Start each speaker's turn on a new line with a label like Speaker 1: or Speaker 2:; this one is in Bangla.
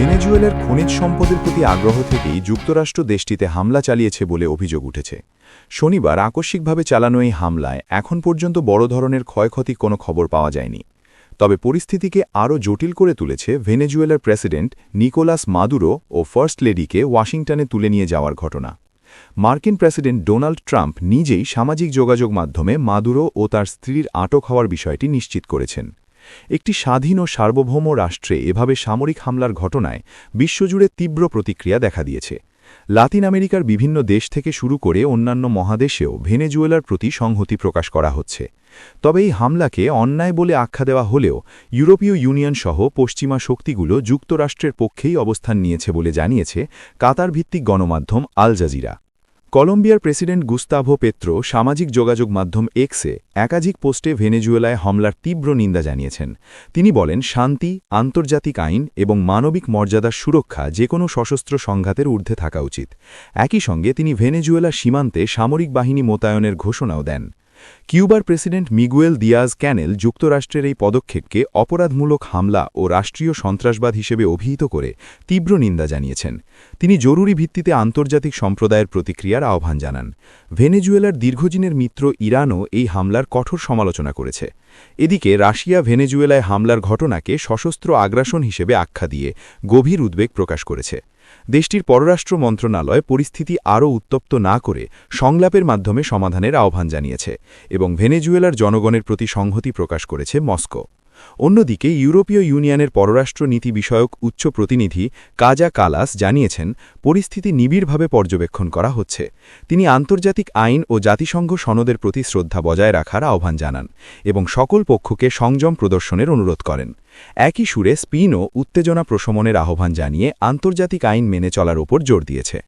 Speaker 1: ভেনেজুয়েলার খনিজ সম্পদের প্রতি আগ্রহ থেকেই যুক্তরাষ্ট্র দেশটিতে হামলা চালিয়েছে বলে অভিযোগ উঠেছে। শনিবার আকস্মিকভাবে চালানো এই হামলায় এখন পর্যন্ত বড় ধরনের ক্ষয়ক্ষতি কোনো খবর পাওয়া যায়নি। তবে পরিস্থিতিকে আরও জটিল করে তুলেছে ভেনেজুয়েলার প্রেসিডেন্ট নিকোলাস মাদুরো ও ফার্স্ট লেডিকে ওয়াশিংটনে তুলে নিয়ে যাওয়ার ঘটনা। মার্কিন প্রেসিডেন্ট ডোনাল্ড ট্রাম্প নিজেই সামাজিক যোগাযোগ মাধ্যমে মাদুরো ও তার স্ত্রীর আটক হওয়ার বিষয়টি নিশ্চিত করেছেন। একটি স্বাধীন ও সার্বভৌম রাষ্ট্রে এভাবে সামরিক হামলার ঘটনায় বিশ্বজুড়ে তীব্র প্রতিক্রিয়া দেখা দিয়েছে। লাতিন আমেরিকার বিভিন্ন দেশ থেকে শুরু করে অন্যান্য মহাদেশেও ভেনেজুয়েলার প্রতি সংহতি প্রকাশ করা হচ্ছে। তবে এই হামলাকে অন্যায় বলে আখ্যা দেওয়া হলেও ইউরোপীয় ইউনিয়ন সহ পশ্চিমা শক্তিগুলো যুক্তরাষ্ট্রের পক্ষেই অবস্থান নিয়েছে বলে জানিয়েছে কাতার ভিত্তিক গণমাধ্যম আল জাজিরা। কলম্বিয়ার প্রেসিডেন্ট গুস্তাভো পেত্রো সামাজিক যোগাযোগ মাধ্যম এক্সে একাধিক পোস্টে ভেনেজুয়েলায় হামলার তীব্র নিন্দা জানিয়েছেন। তিনি বলেন, শান্তি, আন্তর্জাতিক আইন এবং মানবিক মর্যাদার সুরক্ষা যে কোনো সশস্ত্র সংঘাতের ঊর্ধ্বে থাকা উচিত। একই সঙ্গে তিনি ভেনেজুয়েলা সীমান্তে সামরিক বাহিনী মোতায়নের ঘোষণাও দেন। কিউবার প্রেসিডেন্ট মিগুয়েল দিয়াজ ক্যানেল যুক্তরাষ্ট্রের এই পদক্ষেপকে অপরাধমূলক হামলা ও রাষ্ট্রীয় সন্ত্রাসবাদ হিসেবে অভিহিত করে তীব্র নিন্দা জানিয়েছেন। তিনি জরুরি ভিত্তিতে আন্তর্জাতিক সম্প্রদায়ের প্রতিক্রিয়ার আহ্বান জানান। ভেনেজুয়েলার দীর্ঘদিনের মিত্র ইরানও এই হামলার কঠোর সমালোচনা করেছে। এদিকে রাশিয়া ভেনেজুয়েলায় হামলার ঘটনাকে সশস্ত্র আগ্রাসন হিসেবে আখ্যা দিয়ে গভীর উদ্বেগ প্রকাশ করেছে। দেশটির পররাষ্ট্র মন্ত্রণালয় পরিস্থিতি আরও উত্তপ্ত না করে সংলাপের মাধ্যমে সমাধানের আহ্বান জানিয়েছে এবং ভেনেজুয়েলার জনগণের প্রতি সংহতি প্রকাশ করেছে মস্কো। অন্যদিকে ইউরোপীয় ইউনিয়নের পররাষ্ট্র নীতি বিষয়ক উচ্চ প্রতিনিধি কাজা কালাস জানিয়েছেন, পরিস্থিতি নিবিড়ভাবে পর্যবেক্ষণ করা হচ্ছে। তিনি আন্তর্জাতিক আইন ও জাতিসংঘ সনদের প্রতি শ্রদ্ধা বজায় রাখার আহ্বান জানান এবং সকল পক্ষকে সংযম প্রদর্শনের অনুরোধ করেন। একই সুরে স্পিনও উত্তেজনা প্রশমনের আহ্বান জানিয়ে আন্তর্জাতিক আইন মেনে চলার ওপর জোর দিয়েছে।